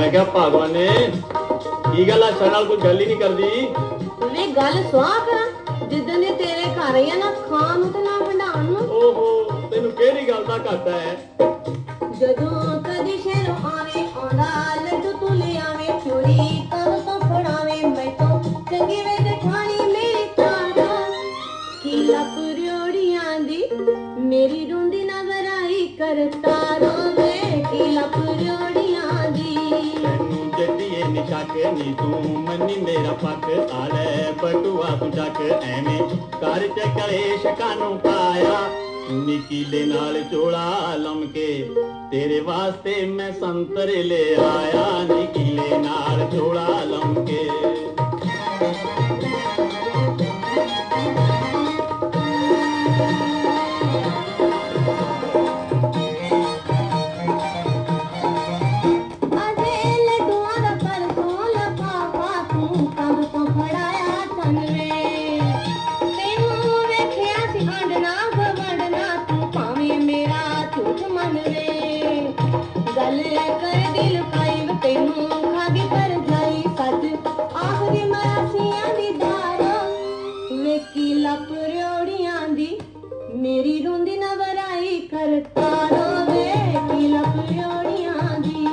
ਮੈਂ ਕਿਹਾ ਭਗਵਾਨੇ ਕੀ ਗੱਲ ਆ? ਸਾਡੇ ਨਾਲ ਕੋਈ ਗੱਲ ਹੀ ਨਹੀਂ ਕਰਦੀ। ਵੇ ਗੱਲ ਸੁਆਹ ਕਰਾਂ। ਜਿੱਦਣ ਦੇ ਤੇਰੇ ਘਰ ਆਈ ਆ ਨਾ ਖਾਣ ਨੂੰ ਤੇ ਨਾ ਵੰਡਾਉਣ ਨੂੰ। ਓਹੋ ਤੈਨੂੰ ਕਿਹੜੀ ਗੱਲ ਦਾ ਘਾਟਾ ਹੈ? ਜਦੋਂ ਕਦੀ ਸ਼ਹਿਰੋਂ ਆਵੇ ਆਉਂਦਾ ਲੱਡੂ ਤੂੰ ਲੈ ਆਵੇਂ ਚੋਰੀ ਕਰ ਤੋਂ ਫੜਾਵੇਂ ਮੈਂ ਤੋਂ ਚੰਗੀ ਵੇ ਜਠਾਣੀ ਮੇਰੀ ਤਾਰਾ ਕੀ ਲੱਪ ਰਿਓੜੀਆਂ ਦੀ ਮੇਰੀ ਰੋਂਦੀ ਨਾ ਵਰਾਈ ਕਰਤਾ ਜੱਟੀਏ ਨੀ ਤੂੰ ਮੰਨੀ ਮੇਰਾ ਪੱਕ ਆਲੇ ਬਟੂਆ ਤੂੰ ਚੱਕ ਐਵੇਂ ਕਰ ਚ ਕਲੇਸ਼ ਕਾਨੂੰ ਪਾਇਆ। ਨਿਕੀਲੇ ਨਾਲ ਚੋਲਾ ਲਮਕੇ ਤੇਰੇ ਵਾਸਤੇ ਮੈਂ ਸੰਤਰੇ ਲੈ ਆਇਆ ਨਿਕੀਲੇ ਨਾਲ ਚੋਲਾ ਲਮਕੇ ਅਜੇ ਵੇਖੀ ਦੀ ਮੇਰੀ ਰੋਂਦੀ ਨਾ ਵਰਾਈ ਕਰਤਾ ਰੋਵੇ ਕੀ ਲੱਪ ਦੀ।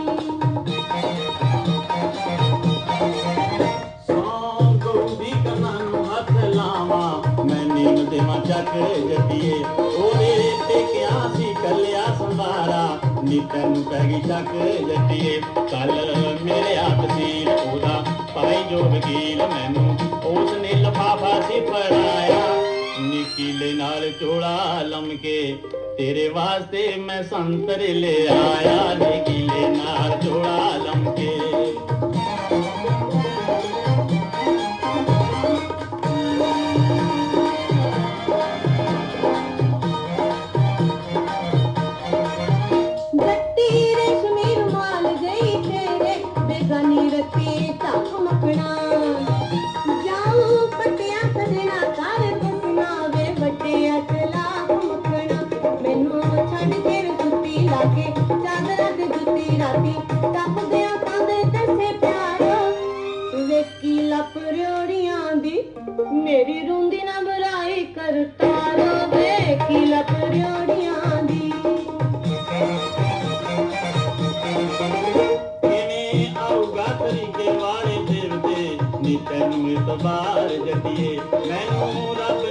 ਸੌਂ ਗੌਂਦੀ ਕੰਨਾਂ ਨੂੰ ਹੱਥ ਲਾਵਾਂ, ਮੈਂ ਨੀਮ ਦੇ ਚੱਕ ਜੱਟੀਏ ਉਹਦੇ ਤੇ ਕਿਆ ਸੀ ਕੱਲਿਆ ਸੰਭਾਰਾ, ਨੀ ਤੈਨੂੰ ਪੈ ਗਈ ਚੱਕ ਜੱਟੀਏ। ਕੱਲ ਮੇਰੇ ਹੱਥ ਸੀ ਉਹਦਾ ਪਾਈ ਜੋ ਵਕੀਲ ਮੈਨੂੰ ਉਸ ਨੇ ਲਫਾਫਾ ਸੀ ਫੜਾਇਆ ਨਿਕੀਲੇ ਨਾਲ ਚੋਲਾ ਲਮਕੇ ਤੇਰੇ ਵਾਸਤੇ ਮੈਂ ਸੰਤਰੇ ਲੈ ਆਇਆ ਨਿਕੀਲੇ ਨਾਲ ਚੋਲਾ ਲਮਕੇ ਜੁੱਤੀ ਰਾਤੀ ਟੱਪਦੇ ਕਾਂਦੇ ਵੇਖੀ ਲੱਪ ਦੀ ਮੇਰੀ ਰੁੰਦੀ ਨਾ ਬਰਾਈ ਕਰਤਾ ਰੋਵੇ ਕੀ ਦੀ ਕਿਵੇਂ ਆਊਗਾ ਤਰੀਕੇ ਵਾਲੇ ਦੇਵਤੇ ਨੀ ਤੈਨੂੰ ਇਤਬਾਰ ਜੱਟੀਏ, ਮੈਨੂੰ ਰੱਬ